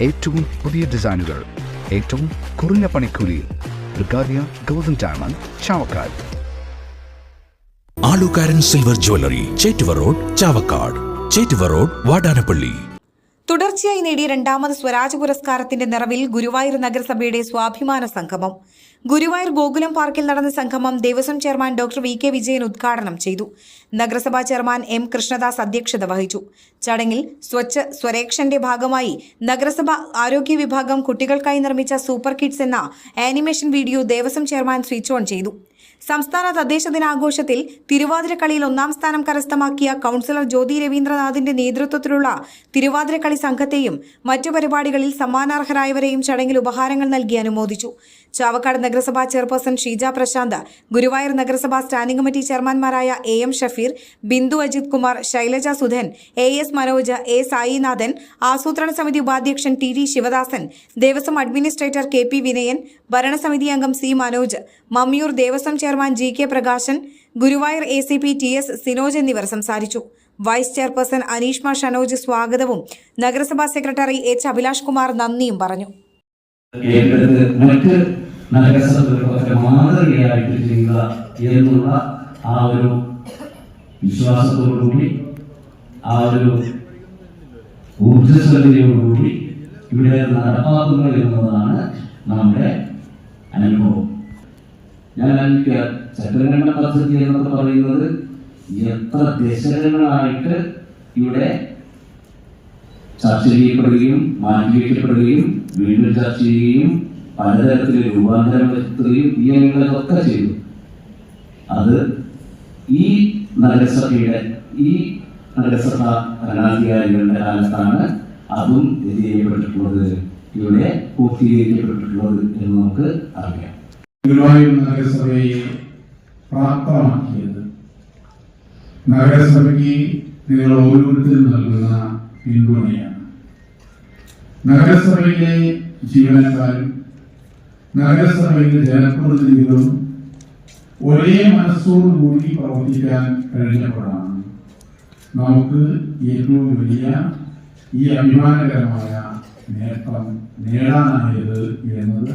ഏറ്റവും പുതിയ ഡിസൈനുകൾ ഏറ്റവും കുറഞ്ഞ പണിക്കൂലിയിൽ. ബ്രിഗാദിയ golden diamond Chavakkad. Alukkaran silver jewellery Chettuva road Chavakkad. Chettuva road Vadanappally. തുടർച്ചയായി നേടിയ രണ്ടാമത് സ്വരാജ് പുരസ്കാരത്തിന്റെ നിറവിൽ ഗുരുവായൂർ നഗരസഭയുടെ സ്വാഭിമാന സംഗമം. ഗുരുവായൂർ ഗോകുലം പാർക്കിൽ നടന്ന സംഗമം Devaswom chairman doctor V K Vijayan ഉദ്ഘാടനം ചെയ്തു. നഗരസഭാ ചെയർമാൻ എം കൃഷ്ണദാസ് അധ്യക്ഷത വഹിച്ചു. ചടങ്ങിൽ സ്വച്ഛ സ്വരേക്ഷന്റെ ഭാഗമായി നഗരസഭ ആരോഗ്യ വിഭാഗം കുട്ടികൾക്കായി നിർമ്മിച്ച സൂപ്പർ കിഡ്സ് എന്ന animation video Devaswom chairman switch on ചെയ്തു. സംസ്ഥാന തദ്ദേശ ദിനാഘോഷത്തിൽ തിരുവാതിരക്കളിയിൽ ഒന്നാം സ്ഥാനം കരസ്ഥമാക്കിയ കൗൺസിലർ ജ്യോതി രവീന്ദ്രനാഥിന്റെ നേതൃത്വത്തിലുള്ള തിരുവാതിരക്കളി സംഘത്തെയും മറ്റു പരിപാടികളിൽ സമ്മാനാർഹരായവരെയും ചടങ്ങിൽ ഉപഹാരങ്ങൾ നൽകി അനുമോദിച്ചു. ചാവക്കാട് നഗരസഭാ ചെയർപേഴ്സൺ ഷീജ പ്രശാന്ത് ഗുരുവായൂർ നഗരസഭാ standing committee ചെയർമാൻമാരായ A M Shafeer Bindu Ajith Kumar Shailaja Sudhan A S Manoj A Sainathan ആസൂത്രണ സമിതി ഉപാധ്യക്ഷൻ T T Sivadasan Devaswom administrator K P Vinayan ഭരണസമിതി അംഗം C Manoj Mammiyur Devaswom chairman G K Prakashan Guruvayur A C P T S Sinoj എന്നിവർ സംസാരിച്ചു. Vice chairperson Aneeshma Shanoj സ്വാഗതവും നഗരസഭാ secretary H Abhilash Kumar നന്ദിയും പറഞ്ഞു. മറ്റ് ഇവിടെ നടപ്പാക്കുന്നത് എന്നതാണ് നമ്മുടെ അനുഭവം. ഞാൻ പദ്ധതി എന്നൊക്കെ പറയുന്നത് എത്ര ദശകങ്ങളായിട്ട് ഇവിടെ ചർച്ച ചെയ്യപ്പെടുകയും മാറ്റിവെക്കപ്പെടുകയും വീണ്ടും ചർച്ച ചെയ്യുകയും പലതരത്തിൽ രൂപാന്തരം വരുത്തുകയും ഈ അംഗങ്ങളൊക്കെ ചെയ്തു. അത് ഈ നഗരസഭയുടെ ഈ നഗരസഭ ഭരണാധികാരികളുടെ കാലത്താണ് അതും ചെയ്യപ്പെട്ടിട്ടുള്ളത് ഇവിടെ പൂർത്തീകരിക്കപ്പെട്ടിട്ടുള്ളത് എന്ന് നമുക്ക് അറിയാം. ഗുരുവായൂർ നഗരസഭയെ പ്രാപ്തമാക്കിയത്. നഗരസഭയ്ക്ക് നിങ്ങൾ ഓരോരുത്തരും നൽകുന്ന പിന്തുണയാണ്. നഗരസഭയിലെ ജീവനക്കാരും നഗരസഭയിലെ ജനപ്രതിനിധികളും ഒരേ മനസ്സോടുകൂടി പ്രവർത്തിക്കാൻ കഴിഞ്ഞപ്പോഴാണ് നമുക്ക് ഏറ്റവും വലിയ ഈ അഭിമാനകരമായ നേട്ടം നേടാനായത് എന്നത്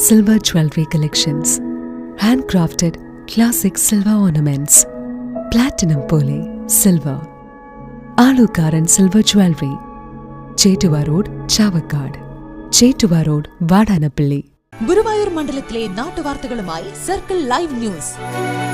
jewellery collections hand crafted classic silver ornaments platinum പോലെ silver Alukkaran silver jewellery Chettuva road Chavakkad Chettuva road Vadanappally Guruvayur മണ്ഡലത്തിലെ നാട്ടുവാർത്തകളുമായി സർക്കിൾ ലൈവ് ന്യൂസ്